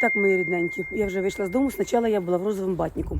Так, мої рідненькі, я вже вийшла з дому. Спочатку я була в розовому батнику.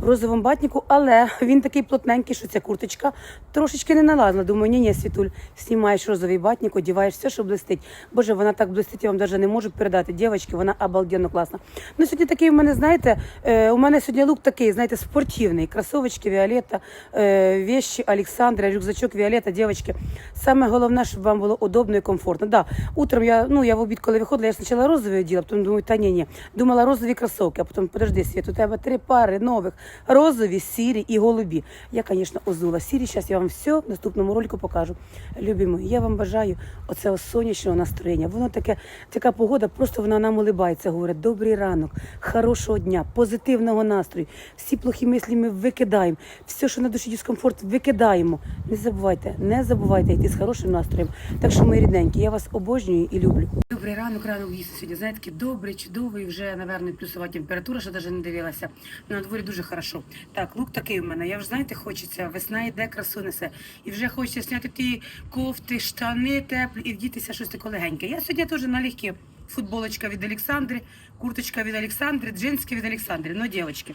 В розовому батнику, але він такий плотненький, що ця курточка трошечки не налазила. Думаю, ні, ні, Світуль, знімаєш розовий батник, одіваєш все, що блистить. Боже, вона так блистить, я вам навіть не можу передати. Дівчатки, вона обалденно класна. Ну, сьогодні такий у мене, знаєте, е, у мене сьогодні лук такий, знаєте, спортивний. Кросовочки Віолетта, е, Олександра, рюкзачок Віолетта, дівчатки. Саме головне, щоб вам було удобно і комфортно. Да, утром я, ну, я в обід, коли виходила, я спочатку розові оділа, потім думаю, та ні, ні. Думала розові кросовки, а потім, подожди, Світ, у тебе три пари нових, розові, сірі і голубі. Я, звісно, озула сірі, зараз я вам все в наступному ролику покажу. Любі мої, я вам бажаю оцього сонячного настроєння. Воно таке, така погода, просто вона нам улибається, говорить, добрий ранок, хорошого дня, позитивного настрою. Всі плохі мислі ми викидаємо, все, що на душі дискомфорт, викидаємо. Не забувайте, не забувайте йти з хорошим настроєм. Так що, мої рідненькі, я вас обожнюю і люблю. Добрий ранок, ранок їсти сьогодні. Знаєте, такий добрий, чудовий, вже, напевно, плюсова температура, що навіть не дивилася. Ну, на дворі дуже хорошо. Так, лук такий у мене. Я вже, знаєте, хочеться, весна йде, красу несе. І вже хочеться зняти ті кофти, штани теплі і вдітися щось таке легеньке. Я сьогодні теж налегке. Футболочка від Олександри, курточка від Олександри, джинські від Олександри. Ну, дівчатки.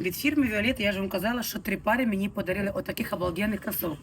Від фірми Віолет я ж вам казала, що три пари мені подарили отаких обалденних кросовок.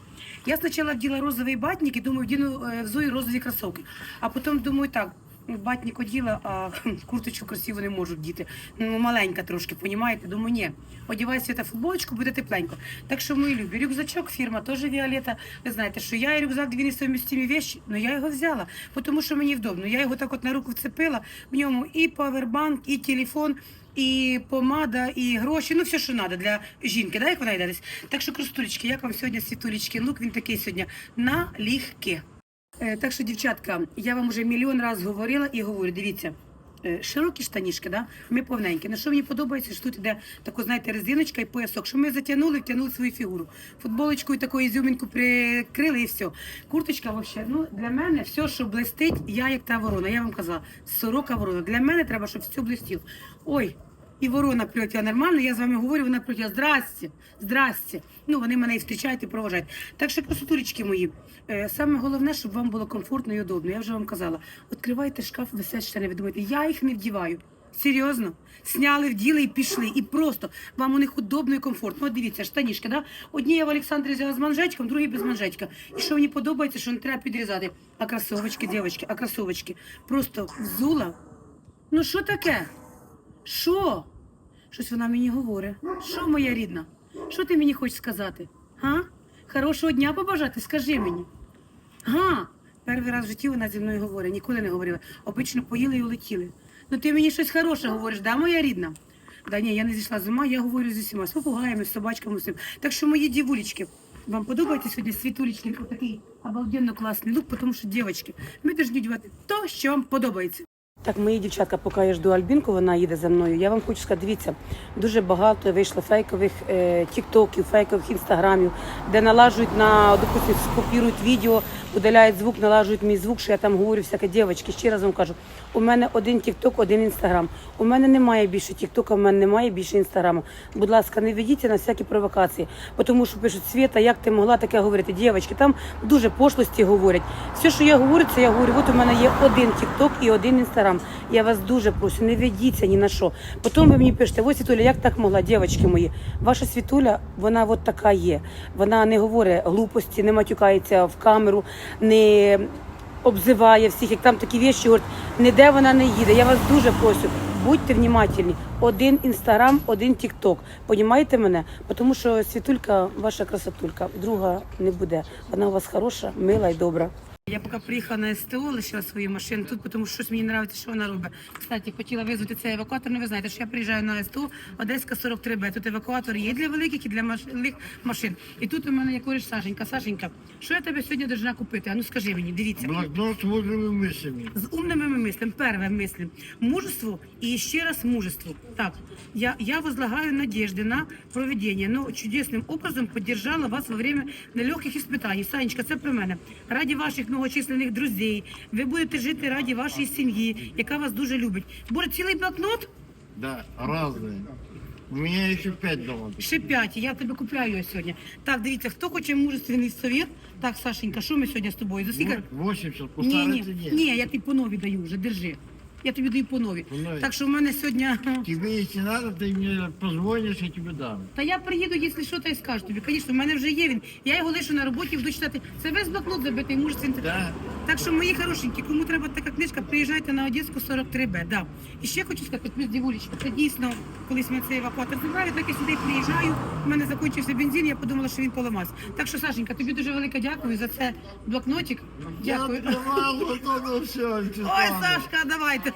Я спочатку вділа розовий батник і думаю, вдіну е, взую розові кросовки. А потім думаю, так, батник оділа, а курточку красиву не можу вдіти. Ну, маленька трошки, понімаєте? Думаю, ні. Одівай свята футболочку, буде тепленько. Так що мої любі, рюкзачок, фірма теж Віолета. Ви знаєте, що я і рюкзак дві несовмістимі вещі, але я його взяла, тому що мені вдобно. Я його так от на руку вцепила, в ньому і павербанк, і телефон. І помада, і гроші, ну все, що треба для жінки, да, як вона йде десь. Так що, крустулечки, як вам сьогодні світулечки лук, він такий сьогодні налегке. Е, так що, дівчатка, я вам вже мільйон разів говорила і говорю, дивіться. е, Широкі штанішки, да? ми повненькі. На що мені подобається, що тут іде таку, знаєте, резиночка і поясок, що ми затягнули, втягнули свою фігуру. Футболочкою такою ізюмінку прикрили і все. Курточка, взагалі, ну, для мене все, що блистить, я як та ворона. Я вам казала, сорока ворона. Для мене треба, щоб все блистіло. Ой, і ворона прилетіла нормально, я з вами говорю, вона прилетіла. Здрасте, здрасте. Ну, вони мене і зустрічають, і проважають. Так що, красотулечки мої, е, саме головне, щоб вам було комфортно і удобно. Я вже вам казала, відкривайте шкаф, висять штани, ви думаєте, я їх не вдіваю. Серйозно? Сняли, вділи і пішли. І просто вам у них удобно і комфортно. От дивіться, штанішки, да? Одні я в Олександрі взяла з манжечком, другі без манжечка. І що мені подобається, що не треба підрізати. А кросовочки, дівчатки, а кросовочки. Просто взула. Ну що таке? Що? Щось вона мені говорить. Що, моя рідна? Що ти мені хочеш сказати? Га? Хорошого дня побажати, скажи мені. Га? Перший раз в житті вона зі мною говорить, ніколи не говорила. Обично поїли і улетіли. Ну ти мені щось хороше говориш, да, моя рідна? Да ні, я не зійшла з ума, я говорю з усіма, з попугаями, з собачками, усім. Так що мої дівулечки, вам подобається сьогодні світулечки, такий обалденно класний лук, тому що, дівчатки, ми повинні дівати то, що вам подобається. Так, мої дівчатка, поки я жду Альбінку, вона їде за мною. Я вам хочу сказати, дивіться, дуже багато вийшло фейкових е, тіктоків, фейкових інстаграмів, де налажують на, допустим, скопірують відео, удаляють звук, налажують мій звук, що я там говорю всяке дівчатки. Ще раз вам кажу, у мене один тікток, один інстаграм. У мене немає більше тіктока, у мене немає більше інстаграму. Будь ласка, не ведіться на всякі провокації, тому що пишуть Світа, як ти могла таке говорити? Дівчатки, там дуже пошлості говорять. Все, що я говорю, це я говорю. От у мене є один тікток і один інстаграм. Я вас дуже прошу, не ведіться ні на що. Потім ви мені пишете, ось Світуля, як так могла, дівчатки мої? Ваша світуля, вона от така є. Вона не говорить глупості, не матюкається в камеру, не обзиває всіх, як там такі вещі, говорить, ніде вона не їде. Я вас дуже прошу, будьте внимательні. Один інстаграм, один тікток. Понімаєте мене? Тому що світулька, ваша красотулька, друга не буде. Вона у вас хороша, мила і добра. Я поки приїхала на СТО, лишила свою машину тут, тому що щось мені подобається, що вона робить. Кстати, хотіла визвати цей евакуатор. Ну ви знаєте, що я приїжджаю на СТО, Одеська 43Б. Тут евакуатор є для великих і для малих машин. І тут у мене є коріш Сашенька. Сашенька, що я тебе сьогодні должна купити? А ну скажи мені, дивіться. Блокнот с мудрыми мыслями. З умними мислами. Перше мислим. Мужество і ще раз мужество. Так, я, я возлагаю надежды на проведение, но чудесним образом поддержала вас во время нелегких испытаний. Санечка, це про мене. Раді ваших многочисленних друзей. Ви будете жити раді вашої сім'ї, яка вас дуже любить. Боже, цілий блокнот? Да, разные. У меня еще пять дома. Ще п'ять. Я тебе купляю його сьогодні. Так, дивіться, хто хоче мужественний совет? Так, Сашенька, що ми сьогодні з тобою? За скільки? Во- 80 Ні, ні, ні, я тобі по нові даю вже, держи я тобі даю по новій. По новій. Так що в мене сьогодні. Тебе, если надо, ты мне позвонишь, я тебе дам. Та я приїду, якщо що, то й скажу тобі. Звісно, в мене вже є він. Я його лишу на роботі, буду читати. Це весь блокнот забитий, муж син. Да? Так що, мої хорошенькі, кому треба така книжка, приїжджайте на Одеську 43Б. Да. І ще хочу сказати, плюс дівулечка, це дійсно, колись ми цей евакуатор забрали, так я сюди приїжджаю, у мене закінчився бензин, я подумала, що він поламався. Так що, Сашенька, тобі дуже велике дякую за це блокнотик. Дякую. Я открывал вот это все. Ой, Сашка, давайте.